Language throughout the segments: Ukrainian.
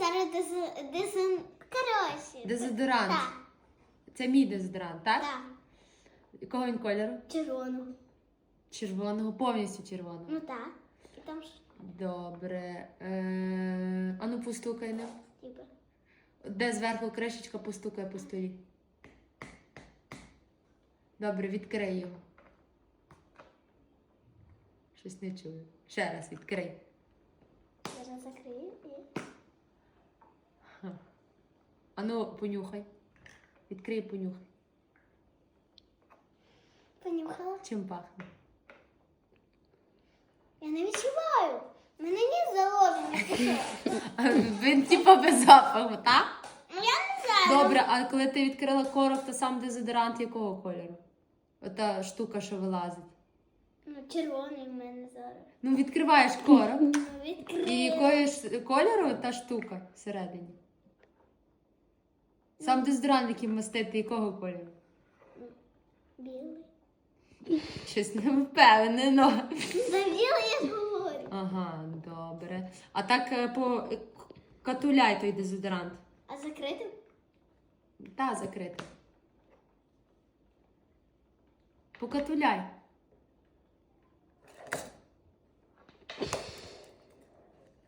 зараз дез... дезин... Коротше. Дезодорант. Так, Це мій дезодорант, так? так. Якого він кольору? Червоного. Червоного, повністю червоного. Ну так. І там ж, Добре. Е... А ну постукай типу. Де зверху кришечка постукай по столі. Добре, відкрий його. Щось не чую. Ще раз відкрий. Зараз закрию і. А ну, понюхай. Відкрий, понюхай. Понюхала. Чим пахне? Я не відчуваю. Мене що? А, Він типа без запаху, так? Я не знаю. Добре, а коли ти відкрила корок, то сам дезодорант якого кольору? Ота штука, що вилазить. Ну, червоний в мене зараз. Ну, відкриваєш корок. Ну, відкрию. І ж кольору та штука всередині? Сам дезодорант, який мастити, якого кольору? Білий. Щось не впевнено. За білий я говорю. Ага, добре. А так е, по катуляй той дезодорант. А закритим? Та, закритий. Покатуляй.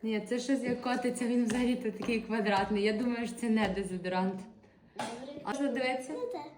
Ні, це щось як котиться, він взагалі то такий квадратний. Я думаю, що це не дезодорант. Добре. А що дивиться? Ну так.